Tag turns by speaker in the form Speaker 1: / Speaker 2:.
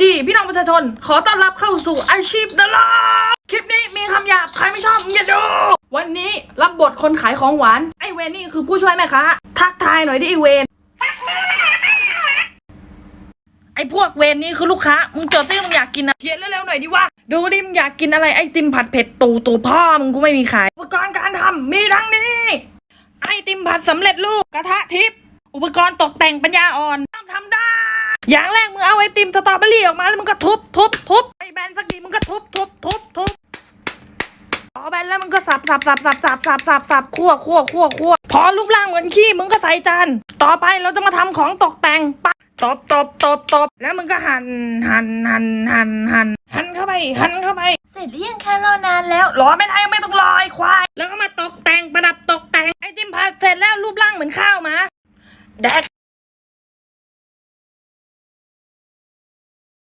Speaker 1: ดีพี่น้องประชาชน ขอต้อนรับเข้าสู่อาชีพดาราคลิปนี้มีคำหยาบ ใครไม่ชอบอย่าดู วันนี้รับบทคนขายของหวาน ไอเวนนี่คือผู้ช่วยแม่ค้าทักทายหน่อยดิไอเวนไอพวกเวนนี่คือลูกค้า มึงจดซิมึงอยากกินอะเขียนเร็วๆหน่อยดิวะดูดิมึงอยากกินอะไรไอติมผัดเผ็ดตูตูพ่อมึงกูไม่มีขาย อุปกรณ์การทำมีทั้งนี้ ไอติมผัดสำเร็จรูปกระทะทิพย์อุปกรณ์ตกแต่งปัญญาอ่อน อย่างแรกมึงเอาไอติมสตรอเบอรี่ออกมาแล้วมึงก็ทุบทุบทุบไอแบนสักทีมึงก็ทุบทุบทุบทุบพอแบนแล้วมึงก็สับสับสับสับสับสับสับสับคั่วคั่วคั่วคั่วพอรูปร่างเหมือนขี้มึงก็ใส่จานต่อไปเราจะมาทำของตกแต่งปะตบตบตบตบแล้วมึงก็หั่นหั่นหั่นหั่นหั่นหั่นเข้าไปหั่นเข้าไป
Speaker 2: เสร็จหรือยังคะรอนานแล้ว
Speaker 1: รอไม่ได้ไม่ต้องรอไอ้ควาย แล้วก็มาตกแต่งประดับตกแต่งไอติมผัดเสร็จแล้วรูปร่างเหมือนข้าวมาแดก